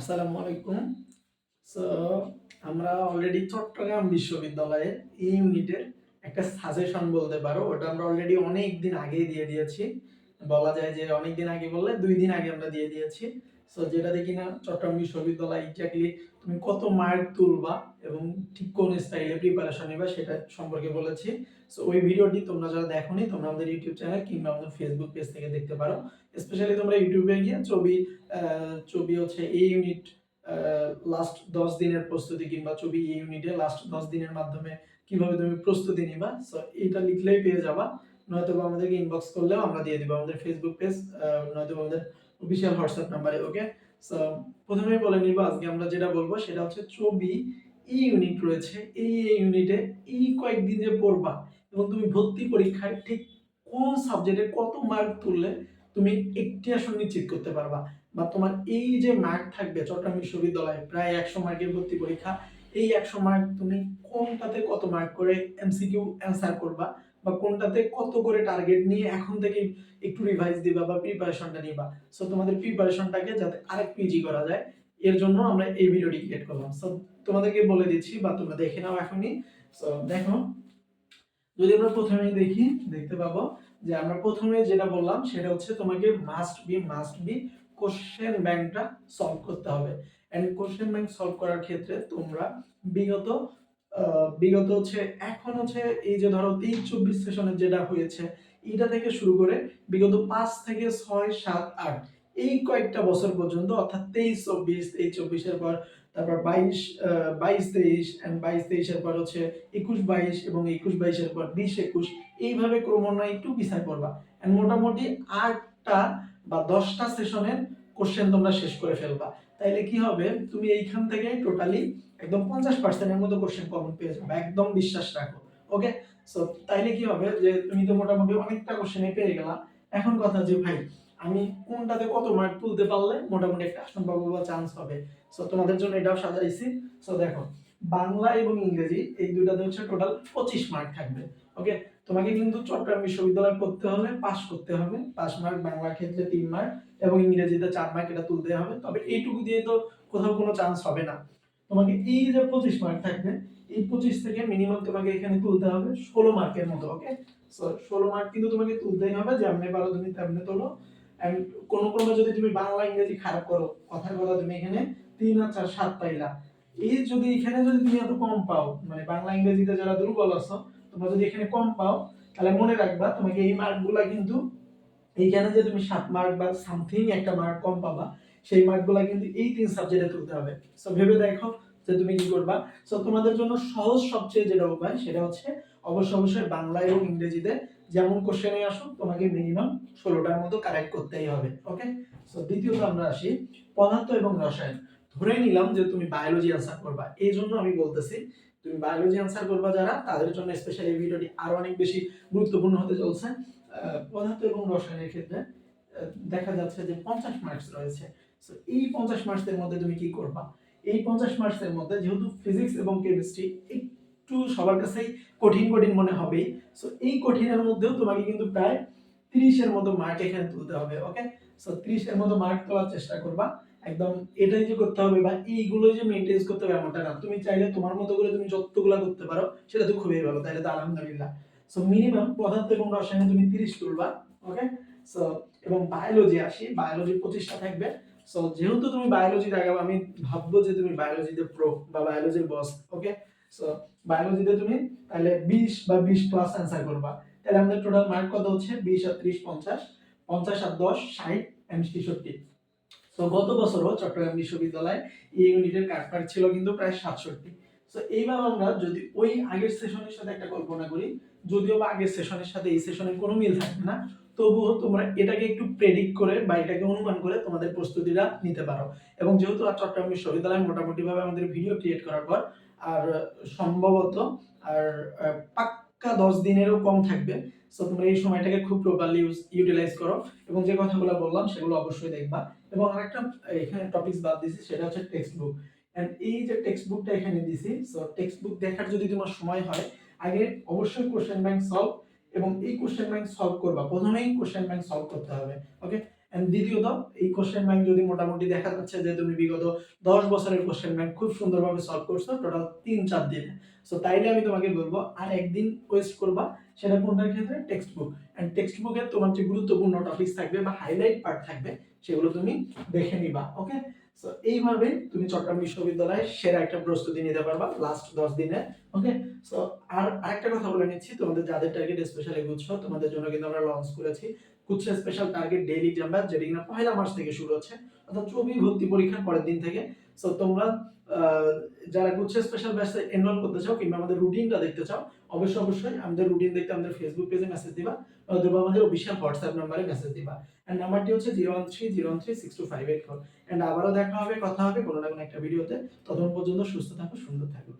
আসসালামু আলাইকুম। সো আমরা অলরেডি চট্টগ্রাম বিশ্ববিদ্যালয়ের এই ইউনিটের একটা সাজেশন বলতে পারো। ওটা আমরা অলরেডি অনেক দিন আগেই দিয়ে দিয়েছি। বলা যায় যে অনেক দিন আগে বললে দুই দিন আগে আমরা দিয়ে দিয়েছি। সো যেটা দেখি না, চট্টগ্রাম বিশ্ববিদ্যালয় এক্স্যাক্টলি তুমি কত মার্ক তুলবা এবং ঠিক কোন স্টাইলে প্রিপারেশন নিবা সেটা সম্পর্কে বলেছি। সো ওই ভিডিওটি তোমরা যারা দেখোনি, তোমরা আমাদের ইউটিউব চ্যানেল কিংবা আমাদের ফেসবুক পেজ থেকে দেখতে পারো। স্পেশালি তোমরা ইউটিউবে গিয়ে ছবি ছবি হচ্ছে এই ইউনিট লাস্ট দশ দিনের প্রস্তুতি কিংবা ছবি এই ইউনিটে লাস্ট দশ দিনের মাধ্যমে কীভাবে তুমি প্রস্তুতি নিবা। সো এটা লিখলেই পেয়ে যাবা। নয়তো আমাদেরকে ইনবক্স করলেও আমরা দিয়ে দিব আমাদের ফেসবুক পেজ নয়তো আমাদের অফিসিয়াল হোয়াটসঅ্যাপ নাম্বারে ওকে সো প্রথমেই বলে নিব, আজকে আমরা যেটা বলব সেটা হচ্ছে ছবি এই ইউনিট রয়েছে। এই ইউনিটে এই কয়েকদিন যে পড়বা এবং তুমি ভর্তি পরীক্ষায় ঠিক কোন সাবজেক্টে কত মার্ক তুললে তুমি একটি আসন নিশ্চিত করতে পারবা বা তোমার এই যে মার্ক থাকবে চট্টগ্রাম বিশ্ববিদ্যালয়ে প্রায় একশো মার্কের ভর্তি পরীক্ষা, এই একশো মার্ক তুমি কোনটাতে কত মার্ক করে এমসিকিউ অ্যান্সার করবা বা কোনটাতে কত করে টার্গেট নিয়ে এখন থেকে একটু রিভাইজ দিবা বা প্রিপারেশনটা নিবা। সো তোমাদের প্রিপারেশনটাকে যাতে আরেকটু ইজি করা যায়, এর জন্য আমরা এই ভিডিওটি ক্রিয়েট করলাম। সো তোমাদেরকে বলে দিচ্ছি বা তোমরা দেখে নাও এখনই। সো দেখো, যদি আমরা প্রথমেই দেখি, দেখতে পাবো যে আমরা প্রথমে যেটা বললাম সেটা হচ্ছে তোমাকে must be must be question ব্যাংকটা সলভ করতে হবে। এন্ড কোশ্চেন ব্যাংক সলভ করার ক্ষেত্রে তোমরা বিগত বিগত হচ্ছে, এখন হচ্ছে এই যে ধরো তেইশ চব্বিশ সেশনের যেটা হয়েছে এটা থেকে শুরু করে বিগত পাঁচ থেকে ছয়, সাত, আট, এই কয়েকটা বছর পর্যন্ত, অর্থাৎ তেইশ, চব্বিশ তেইশ চব্বিশের পর তারপর বাইশ বাইশ, তেইশ অ্যান্ড বাইশ, তেইশের পর হচ্ছে একুশ, বাইশ, এবং একুশ, বাইশের পর বিশ, একুশ, এইভাবে ক্রমান্বয়ে একটু পিছায় পড়বা এন্ড মোটামুটি আটটা বা দশটা সেশনের কোশ্চেন তোমরা শেষ করে ফেলবা। তাইলে কি হবে? তুমি এইখান থেকে টোটালি একদম পঞ্চাশ পার্সেন্টের মতো কোশ্চেন কমন পেয়ে যাবে। একদম বিশ্বাস রাখো। ওকে সো তাইলে কি হবে যে, তুমি তো মোটামুটি অনেকটা কোশ্চেনে পেয়ে গেলা। এখন কথা যে, ভাই, আমি কোনটাতে কত মার্ক তুলতে পারলে মোটামুটি একটা আসন পাবো বা চান্স হবে? সো তোমাদের জন্য এটাও সাজাইছি। সো দেখো, বাংলা এবং ইংরেজি এই দুইটাতে হচ্ছে টোটাল পঁচিশ মার্ক থাকবে। ওকে তোমাকে কিন্তু চট্টগ্রাম বিশ্ববিদ্যালয়ে পড়তে হলে পাস করতে হবে। পাস মার্ক বাংলা ক্ষেত্রে তিন মার্ক এবং ইংরেজিতে চার মার্ক এটা তুলতে হবে। তবে এইটুকু দিয়ে তো কোথাও কোনো চান্স হবে না। তোমাকে এই যে পঁচিশ মার্ক থাকবে, এই পঁচিশ থেকে মিনিমাম তোমাকে এখানে তুলতে হবে ষোলো মার্কের মতো ওকে সো ষোলো মার্ক কিন্তু তোমাকে তুলতেই হবে, যেমনি পারো তুমি তেমনি তোলো। কোনো ক্রমে যদি তুমি বাংলা, ইংরেজি খারাপ করো, কথার কথা তুমি এখানে তিন আর চার, সাত পাইলা। এই যদি এখানে যদি তুমি এত কম পাও মানে বাংলা, ইংরেজিতে যারা দুর্বল আছো তোমরা যদি এখানে কম পাও, তাহলে মনে রাখবা তোমাকে এই মার্কগুলা কিন্তু এইখানে যে তুমি সাত মার্ক বা সামথিং একটা মার্ক কম পাবা, সেই মার্কগুলা কিন্তু এই তিন সাবজেক্টে তুলতে হবে। সো ভেবে দেখো যে তুমি কি করবা। সো তোমাদের জন্য সহজ সবচেয়ে যেটা উপায়, সেটা হচ্ছে অবশ্যই অবশ্যই বাংলা এবং ইংরেজিতে যেমন কোশ্চেনে আসো, তোমাকে মিনিমাম ষোলোটার মতো কারেক্ট করতেই হবে ওকে সো দ্বিতীয়ত আমরা আসি পদার্থ এবং রসায়ন। ধরে নিলাম যে তুমি বায়োলজি অ্যান্সার করবা। এই জন্য আমি বলতেছি তুমি বায়োলজি অ্যান্সার করবা যারা তাদের জন্য স্পেশালি এই ভিডিওটি আরও অনেক বেশি গুরুত্বপূর্ণ হতে চলছে। পদার্থ এবং রসায়নের ক্ষেত্রে দেখা যাচ্ছে যে পঞ্চাশ মার্কস রয়েছে। So, এই পঞ্চাশ মার্কসের মধ্যে তুমি কি করবা? এই পঞ্চাশ মার্কসের মধ্যে যেহেতু ফিজিক্স এবং কেমিস্ট্রি একটু সবার কাছেই কঠিন কঠিন মনে হবেই। সো এই কঠিনের মধ্যেও তোমাকে কিন্তু প্রায় তিরিশের মতো মার্ক এখানে তুলতে হবে ওকে সো তিরিশের মতো মার্ক তোলার চেষ্টা করবা। একদম এটাই যে করতে হবে বা এইগুলো যে মেনটেন করতে হবে এমনটা না। তুমি চাইলে তোমার মতো করে তুমি যতগুলো করতে পারো, সেটা তো খুবই ভালো, তাহলে তো আলহামদুলিল্লাহ। সো মিনিমাম পদার্থ এবং রসায়নে তুমি তিরিশ তুলবা ওকে সো এবং বায়োলজি আসি বায়োলজি পঁচিশটা থাকবে। সো যেহেতু তুমি বায়োলজি দেখাবো আমি ভাববো যে তুমি বায়োলজিতে প্রো বা বায়োলজির বস ওকে সো বায়োলজিতে তুমি তাহলে বিশ বা বিশ প্লাস অ্যান্সার করবা। তাহলে আমাদের টোটাল মার্ক কত হচ্ছে? বিশ আর ত্রিশ, পঞ্চাশ। পঞ্চাশ আর দশ, ষাট এন্ড ছেষট্টি। তো গত বছরও চট্টগ্রাম বিশ্ববিদ্যালয়ে এই ইউনিটের কাটমার্ক ছিল কিন্তু প্রায় সাতষট্টি। তো এইবার আমরা যদি ওই আগের সেশনের সাথে একটা কল্পনা করি, যদিও বা আগের সেশনের সাথে এই সেশনের কোনো মিল থাকবে না, তবুও তোমরা এটাকে একটু প্রেডিক্ট করে বা এটাকে অনুমান করে তোমাদের প্রস্তুতিটা নিতে পারো। এবং যেহেতু আর চট্টগ্রাম বিশ্ববিদ্যালয় মোটামুটিভাবে আমাদের ভিডিও ক্রিয়েট করার পর, আর, সম্ভবত, আর পাক্কা দশ দিনেরও কম থাকবে সো তোমরা এই সময়টাকে খুব প্রপারলি ইউটিলাইজ করো। এবং যে কথাগুলো বললাম সেগুলো অবশ্যই দেখবা। এবং আরেকটা এখানে টপিকস বাদ দিছি সেটা হচ্ছে টেক্সট বুক এন্ড এই যে টেক্সট বুকটা এখানে দিছি সো টেক্সট বুক দেখার যদি তোমার সময় হয় আগে অবশ্যই কোশ্চেন ব্যাংক সলভ এবং এই কোশ্চেন ব্যাংক সলভ করবা। প্রথমেই কোশ্চেন ব্যাংক সলভ করতে হবে ওকে এন্ড দ্বিতীয়ত, এই কোশ্চেন ব্যাংক যদি মোটামুটি দেখা যাচ্ছে যে তুমি বিগত দশ বছরের কোশ্চেন ব্যাংক খুব সুন্দরভাবে সলভ করছ টোটাল তিন চার দিনে। সো তাইলে আমি তোমাকে বলব, আর একদিন ওয়েস্ট করবা সেটা কোনটার ক্ষেত্রে? টেক্সট বুক এন্ড টেক্সট বুকে তোমার যে গুরুত্বপূর্ণ টপিক থাকবে বা হাইলাইট পার্ট থাকবে, সেগুলো তুমি দেখে নিবা ওকে এইভাবে তুমি চট্টগ্রাম বিশ্ববিদ্যালয়ে সেরা একটা প্রস্তুতি নিতে পারবা লাস্ট দশ দিনে ওকে সো আর আরেকটা কথা বলে নিচ্ছি, তোমাদের যাদের টার্গেট স্পেশালি গুচ্ছ তোমাদের জন্য কিন্তু আমরা লঞ্চ করেছি গুচ্ছ স্পেশাল টার্গেট ডেইলি ব্যাচ যেটি কিনা পয়লা মাস থেকে শুরু হচ্ছে, অর্থাৎ চবি ভর্তি পরীক্ষার পরের দিন থেকে। সো তোমরা যারা গুচ্ছ স্পেশাল ব্যাচে এনরোল করতে চাও কিংবা আমাদের রুটিনটা দেখতে চাও, অবশ্যই অবশ্যই আমাদের রুটিন দেখতে আমাদের ফেসবুক পেজে মেসেজ দিবা। অথবা আমাদের অফিসিয়াল হোয়াটসঅ্যাপ নাম্বারে মেসেজ দিবা। এন্ড নাম্বারটি হচ্ছে zero one three zero one three six two five eight four and আবারও দেখা হবে, কথা হবে কোনো না কোনো একটা ভিডিওতে ততক্ষণ পর্যন্ত সুস্থ থাকো, সুন্দর থাকো।